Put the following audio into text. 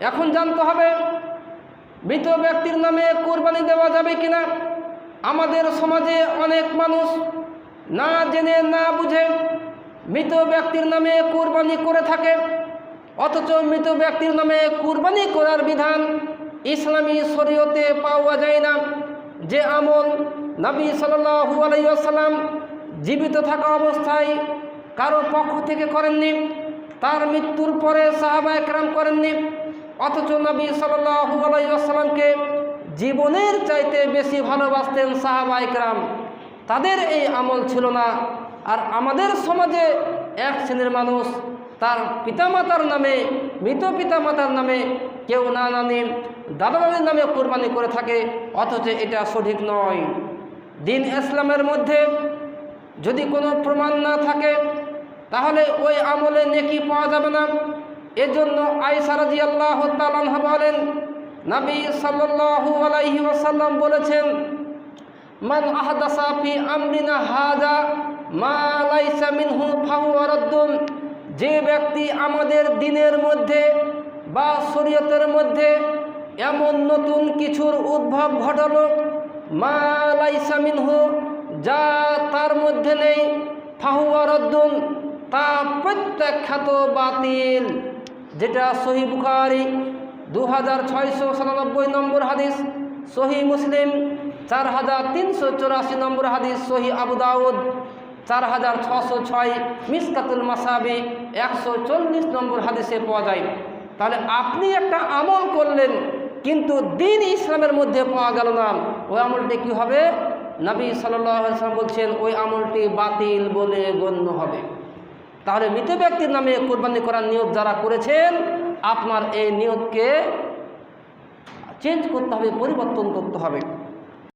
এখন জানতে হবে, মৃত ব্যক্তির নামে কোরবানি দেওয়া যাবে কিনা? আমাদের সমাজে অনেক মানুষ না জেনে, না বুঝে মৃত ব্যক্তির নামে কোরবানি করে থাকে। অথচ মৃত ব্যক্তির নামে কোরবানি করার বিধান ইসলামী শরীয়তে পাওয়া যায় না। যে আমল নবী সাল্লাহু আলাইসাল্লাম জীবিত থাকা অবস্থায় কারও পক্ষ থেকে করেননি, তার মৃত্যুর পরে সাহাবা একরাম করেননি অথচ নবী সাল্লাহু জীবনের চাইতে বেশি ভালোবাসতেন সাহাবা একরাম তাদের এই আমল ছিল না। আর আমাদের সমাজে এক শ্রেণির মানুষ, তার পিতামাতার নামে, মৃত পিতামাতার নামে কেউ না নানি দাদা দাদির নামে কোরবানি করে থাকে, অথচ এটা সঠিক নয়। দিন ইসলামের মধ্যে যদি কোনো প্রমাণ না থাকে, তাহলে ওই আমলে নেকি পাওয়া যাবে না। এজন্য আইসারাজি আল্লাহ তালানহা বলেন, নবী সাল্লাল্লাহু আলাইহি ওয়াসাল্লাম বলেছেন, মান আহদাসা ফি আমরিনা হাজা মা রাদ্দুন যে ব্যক্তি আমাদের দিনের মধ্যে বা শরীয়তের মধ্যে এমন নতুন কিছুর উদ্ভব ঘটালো, মা লাইসা মিনহু, যা তার মধ্যে নেই রদ্দুন তা প্রত্যাখ্যাত বাতিল। যেটা সহি বুখারি দু হাজার ছয়শো সাতানব্বই নম্বর হাদিস, সহি মুসলিম, চার হাজার তিনশো চৌরাশি নম্বর হাদিস, সহি আবু দাউদ, চার হাজার ছশো ছয় মিসকাতুল মাসাবি, একশো চল্লিশ নম্বর হাদিসে পাওয়া যায়। তাহলে আপনি একটা আমল করলেন, কিন্তু দিন ইসলামের মধ্যে পাওয়া গেল না। ওই আমলটি কী হবে? নবী সাল্লাম বলছেন, ওই আমলটি বাতিল বলে গণ্য হবে। তাহলে মৃত ব্যক্তির নামে কোরবানি করার নিয়ত যারা করেছেন, আপনার এই নিয়তকে চেঞ্জ করতে হবে, পরিবর্তন করতে হবে।